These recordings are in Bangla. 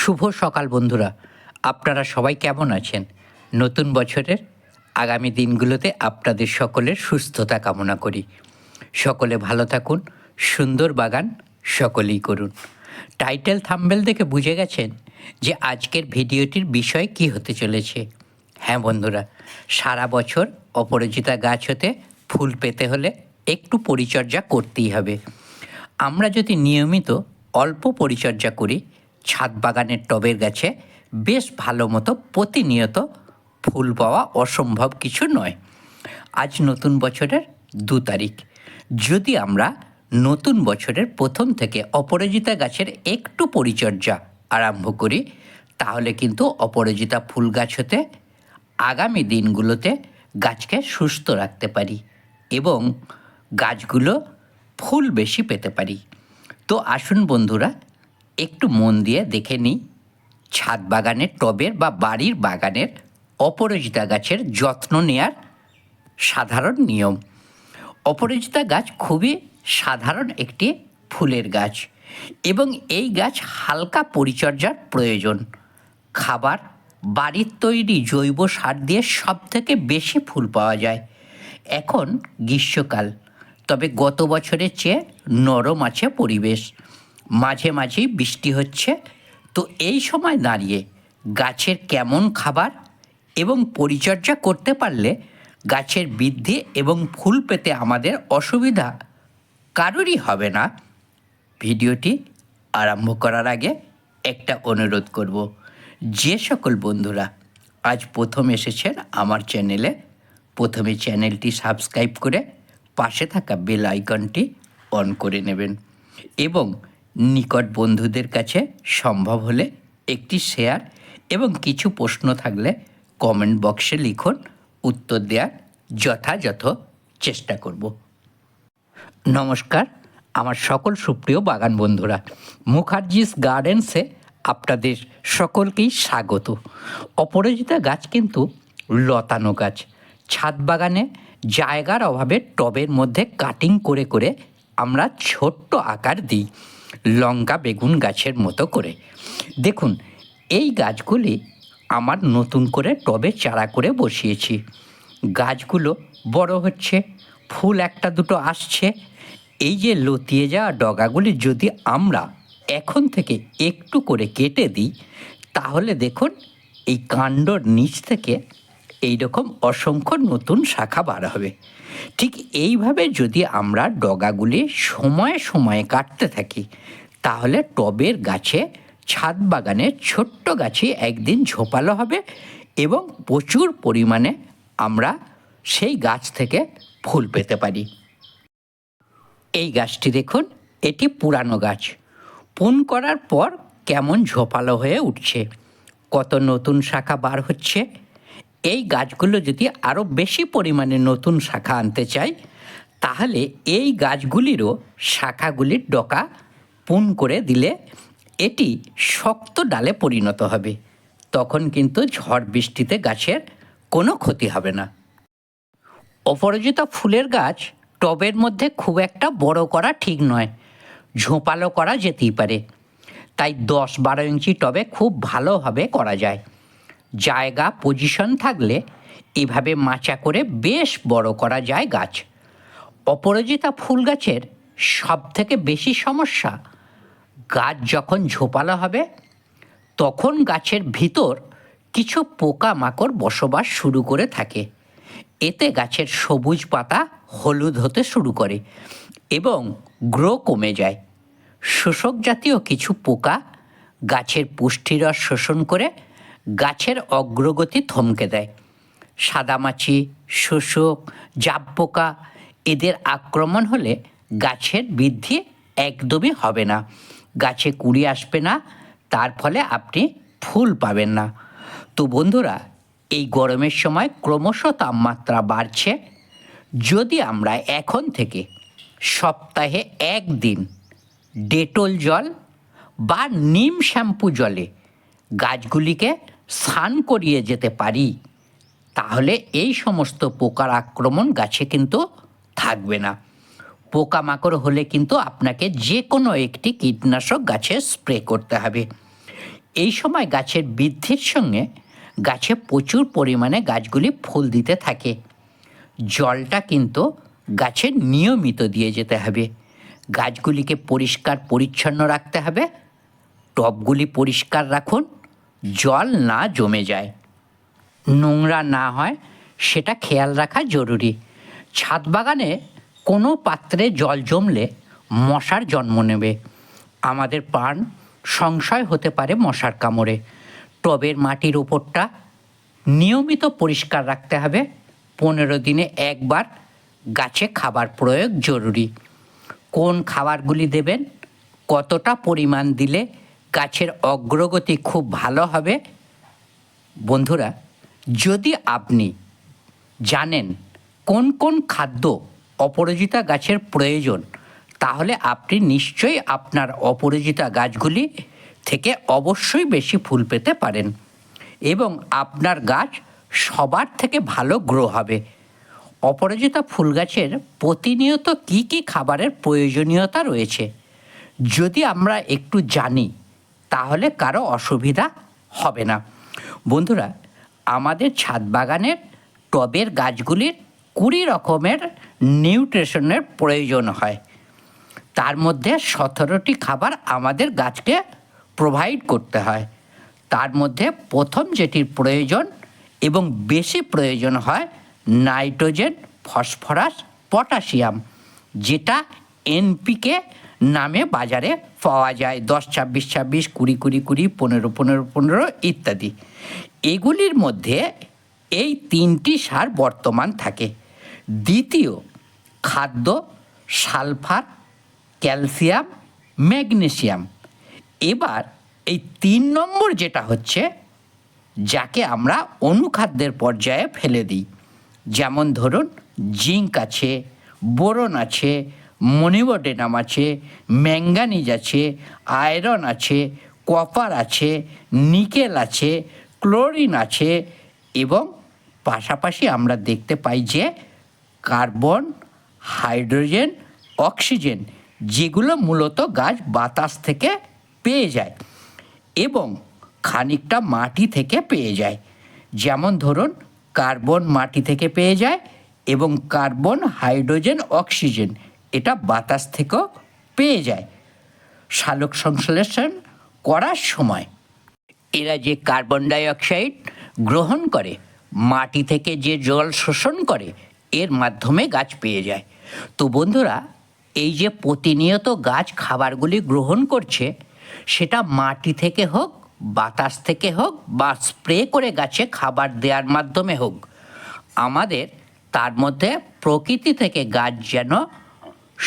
শুভ সকাল বন্ধুরা। আপনারা সবাই কেমন আছেন? নতুন বছরের আগামী দিনগুলোতে আপনাদের সকলের সুস্থতা কামনা করি। সকলে ভালো থাকুন, সুন্দর বাগান সকলেই করুন। টাইটেল থাম্বেল দেখে বুঝে গেছেন যে আজকের ভিডিওটির বিষয় কি হতে চলেছে। হ্যাঁ বন্ধুরা, সারা বছর অপরাজিতা গাছ হতে ফুল পেতে হলে একটু পরিচর্যা করতেই হবে। আমরা যদি নিয়মিত অল্প পরিচর্যা করি ছাদ বাগানের টবের গাছে বেশ ভালো মতো প্রতিনিয়ত ফুল পাওয়া অসম্ভব কিছু নয়। আজ নতুন বছরের দু তারিখ। যদি আমরা নতুন বছরের প্রথম থেকে অপরাজিতা গাছের একটু পরিচর্যা আরম্ভ করি, তাহলে কিন্তু অপরাজিতা ফুল গাছ হতে আগামী দিনগুলোতে গাছকে সুস্থ রাখতে পারি এবং গাছগুলো ফুল বেশি পেতে পারি। তো আসুন বন্ধুরা একটু মন দিয়ে দেখে নিই। ছাদ বাগানের টবের বা বাড়ির বাগানের অপরাজিতা গাছের যত্ন নেয়ার সাধারণ নিয়ম। অপরাজিতা গাছ খুবই সাধারণ একটি ফুলের গাছ এবং এই গাছ হালকা পরিচর্যার প্রয়োজন। খাবার, বাড়ির তৈরি জৈব সার দিয়ে সব থেকে বেশি ফুল পাওয়া যায়। এখন গ্রীষ্মকাল, তবে গত বছরের চেয়ে নরম আছে পরিবেশ। মাঝে মাঝেই বৃষ্টি হচ্ছে। তো এই সময় দাঁড়িয়ে গাছের কেমন খাবার এবং পরিচর্যা করতে পারলে গাছের বৃদ্ধি এবং ফুল পেতে আমাদের অসুবিধা কারোরই হবে না। ভিডিওটি আরম্ভ করার আগে একটা অনুরোধ করব, যে সকল বন্ধুরা আজ প্রথম এসেছেন আমার চ্যানেলে, প্রথমে চ্যানেলটি সাবস্ক্রাইব করে পাশে থাকা বেল আইকনটি অন করে নেবেন এবং নিকট বন্ধুদের কাছে সম্ভব হলে একটি শেয়ার এবং কিছু প্রশ্ন থাকলে কমেন্ট বক্সে লিখুন, উত্তর দেওয়ার যথাযথ চেষ্টা করব। নমস্কার, আমার সকল সুপ্রিয় বাগান বন্ধুরা, মুখার্জিস গার্ডেন্সে আপনাদের সকলকেই স্বাগত। অপরাজিতা গাছ কিন্তু লতানো গাছ। ছাদ বাগানে জায়গার অভাবে টবের মধ্যে কাটিং করে করে আমরা ছোট্ট আকার দিই। লঙ্কা বেগুন গাছের মতো করে। দেখুন, এই গাছগুলি আমার নতুন করে টবে চারা করে বসিয়েছি। গাছগুলো বড় হচ্ছে, ফুল একটা দুটো আসছে। এই যে লতিয়ে যাওয়া ডগাগুলি যদি আমরা এখন থেকে একটু করে কেটে দিই, তাহলে দেখুন, এই কাণ্ডর নিচ থেকে এই রকম অসংখ্য নতুন শাখা বার হবে। ঠিক এইভাবে যদি আমরা ডগাগুলি সময়ে সময়ে কাটতে থাকি, তাহলে টবের গাছে, ছাদ বাগানে ছোট্ট গাছে একদিন ঝোপালো হবে এবং প্রচুর পরিমাণে আমরা সেই গাছ থেকে ফুল পেতে পারি। এই গাছটি দেখুন, এটি পুরানো গাছ। পুন করার পর কেমন ঝোপালো হয়ে উঠছে। কত নতুন শাখা বার হচ্ছে। এই গাছগুলো যদি আরও বেশি পরিমাণে নতুন শাখা আনতে চাই, তাহলে এই গাছগুলিরও শাখাগুলির ডকা পুন করে দিলে এটি শক্ত ডালে পরিণত হবে। তখন কিন্তু ঝড় বৃষ্টিতে গাছের কোনো ক্ষতি হবে না। অপরাজিতা ফুলের গাছ টবের মধ্যে খুব একটা বড় করা ঠিক নয়, ঝোপালো করা যেতেই পারে। তাই দশ বারো ইঞ্চি টবে খুব ভালোভাবে করা যায়। জায়গা পজিশন থাকলে এভাবে মাচা করে বেশ বড় করা যায় গাছ। অপরাজিতা ফুল গাছের সব থেকে বেশি সমস্যা, গাছ যখন ঝোপালো হবে, তখন গাছের ভিতর কিছু পোকা মাকড় বসবাস শুরু করে থাকে। এতে গাছের সবুজ পাতা হলুদ হতে শুরু করে এবং গ্রো কমে যায়। শোষক জাতীয় কিছু পোকা গাছের পুষ্টিরস শোষণ করে গাছের অগ্রগতি থমকে দেয়। সাদামাছি, শোষক জাপ পোকা এদের আক্রমণ হলে গাছের বৃদ্ধি একদমই হবে না। গাছে কুড়ি আসবে না, তার ফলে আপনি ফুল পাবেন না। তো বন্ধুরা, এই গরমের সময় ক্রমশ তাপমাত্রা বাড়ছে। যদি আমরা এখন থেকে সপ্তাহে একদিন ডেটল জল বা নিম শ্যাম্পু জলে গাছগুলিকে স্নান করিয়ে যেতে পারি, তাহলে এই সমস্ত পোকার আক্রমণ গাছে কিন্তু থাকবে না। পোকামাকড় হলে কিন্তু আপনাকে যে কোনো একটি কীটনাশক গাছে স্প্রে করতে হবে। এই সময় গাছের বৃদ্ধির সঙ্গে গাছে প্রচুর পরিমাণে গাছগুলি ফুল দিতে থাকে। জলটা কিন্তু গাছে নিয়মিত দিয়ে যেতে হবে। গাছগুলিকে পরিষ্কার পরিচ্ছন্ন রাখতে হবে। টবগুলি পরিষ্কার রাখুন। জল না জমে যায়। নোংরা না হয়, সেটা খেয়াল রাখা জরুরি। ছাদ বাগানে কোনো পাত্রে জল জমলে মশার জন্ম নেবে। আমাদের প্রাণ সংশয় হতে পারে মশার কামড়ে। টবের মাটির ওপরটা নিয়মিত পরিষ্কার রাখতে হবে। পনেরো দিনে একবার গাছে খাবার প্রয়োগ জরুরি। কোন খাবারগুলি দেবেন, কতটা পরিমাণ দিলে গাছের অগ্রগতি খুব ভালো হবে। বন্ধুরা, যদি আপনি জানেন কোন কোন খাদ্য অপরাজিতা গাছের প্রয়োজন, তাহলে আপনি নিশ্চয়ই আপনার অপরাজিতা গাছগুলি থেকে অবশ্যই বেশি ফুল পেতে পারেন এবং আপনার গাছ সবার থেকে ভালো গ্রো হবে। অপরাজিতা ফুল গাছের প্রতিনিয়ত কী কী খাবারের প্রয়োজনীয়তা রয়েছে, যদি আমরা একটু জানি তাহলে কারও অসুবিধা হবে না। বন্ধুরা, আমাদের ছাদ বাগানের টবের গাছগুলির কুড়ি রকমের নিউট্রিশনের প্রয়োজন হয়। তার মধ্যে সতেরোটি খাবার আমাদের গাছকে প্রোভাইড করতে হয়। তার মধ্যে প্রথম যেটির প্রয়োজন এবং বেশি প্রয়োজন হয় নাইট্রোজেন, ফসফরাস, পটাশিয়াম, যেটা এনপিকে নামে বাজারে পাওয়া যায় দশ, ছাব্বিশ ছাব্বিশ, কুড়ি কুড়ি কুড়ি, পনেরো পনেরো পনেরো ইত্যাদি। এগুলির মধ্যে এই তিনটি সার বর্তমান থাকে। দ্বিতীয়, খাদ্য, সালফার, ক্যালসিয়াম, ম্যাগনেসিয়াম। এবার এই তিন নম্বর যেটা হচ্ছে, যাকে আমরা অনুখাদ্যের পর্যায়ে ফেলে দিই। যেমন ধরুন, জিঙ্ক আছে, বোরন আছে মনিবডেনাম আছে, ম্যাঙ্গানিজ আছে, আয়রন আছে, কপার আছে, নিকেল আছে, ক্লোরিন আছে এবং পাশাপাশি আমরা দেখতে পাই যে কার্বন, হাইড্রোজেন, অক্সিজেন যেগুলো মূলত গাছ বাতাস থেকে পেয়ে যায় এবং খানিকটা মাটি থেকে পেয়ে যায়। যেমন ধরুন, কার্বন মাটি থেকে পেয়ে যায় এবং কার্বন, হাইড্রোজেন, অক্সিজেন এটা বাতাস থেকেও পেয়ে যায়। সালোক সংশ্লেষণ করার সময় এরা যে কার্বন ডাই অক্সাইড গ্রহণ করে, মাটি থেকে যে জল শোষণ করে, এর মাধ্যমে গাছ পেয়ে যায়। তো বন্ধুরা, এই যে প্রতিনিয়ত গাছ খাবারগুলি গ্রহণ করছে, সেটা মাটি থেকে হোক, বাতাস থেকে হোক বা স্প্রে করে গাছে খাবার দেওয়ার মাধ্যমে হোক, আমাদের তার মধ্যে প্রকৃতি থেকে গাছ যেন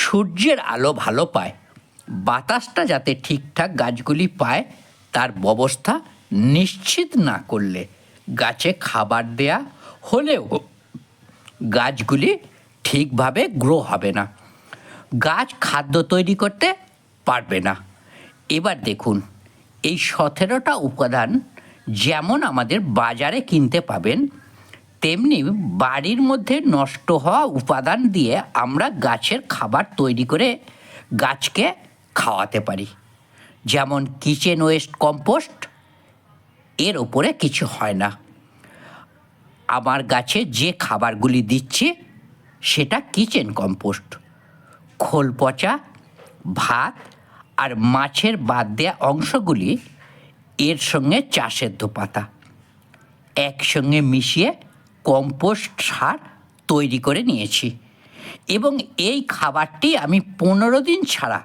সূর্যের আলো ভালো পায়। বাতাসটা যাতে ঠিকঠাক গাছগুলি পায়, তার ব্যবস্থা নিশ্চিত না করলে গাছে খাবার দেয়া হলেও গাছগুলি ঠিকভাবে গ্রো হবে না। গাছ খাদ্য তৈরি করতে পারবে না। এবার দেখুন, এই সতেরোটা উপাদান যেমন আমাদের বাজারে কিনতে পাবেন তেমনি বাড়ির মধ্যে নষ্ট হওয়া উপাদান দিয়ে আমরা গাছের খাবার তৈরি করে গাছকে খাওয়াতে পারি। যেমন কিচেন ওয়েস্ট কম্পোস্ট, এর ওপরে কিছু হয় না। আমার গাছে যে খাবারগুলি দিচ্ছি, সেটা কিচেন কম্পোস্ট। খোল পচা, ভাত আর মাছের বাদ দেওয়া অংশগুলি এর সঙ্গে চাষের পাতা একসঙ্গে মিশিয়ে কম্পোস্ট সার তৈরি করে নিয়েছি। এবং এই খাবারটি আমি পনেরো দিন ছাড়া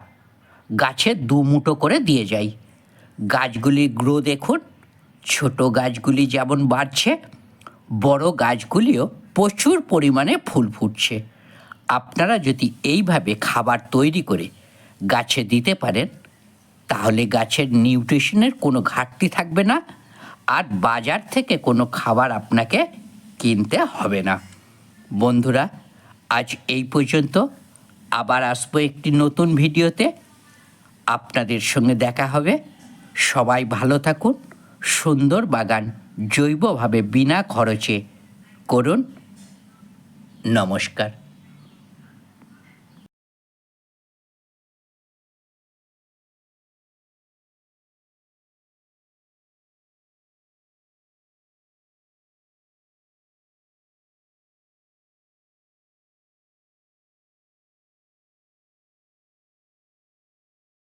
গাছে দু মুঠো করে দিয়ে যাই। গাছগুলির গ্রো দেখুন, ছোট গাছগুলি যেমন বাড়ছে, বড় গাছগুলিও প্রচুর পরিমাণে ফুল ফুটছে। আপনারা যদি এইভাবে খাবার তৈরি করে গাছে দিতে পারেন, তাহলে গাছের নিউট্রিশনের কোনো ঘাটতি থাকবে না। আর বাজার থেকে কোনো খাবার আপনাকে কিনতে হবে না। বন্ধুরা, আজ এই পর্যন্ত। আবার আসব একটি নতুন ভিডিওতে। আপনাদের সঙ্গে দেখা হবে। সবাই ভালো থাকুন। সুন্দর বাগান জৈবভাবে বিনা খরচে করুন। নমস্কার।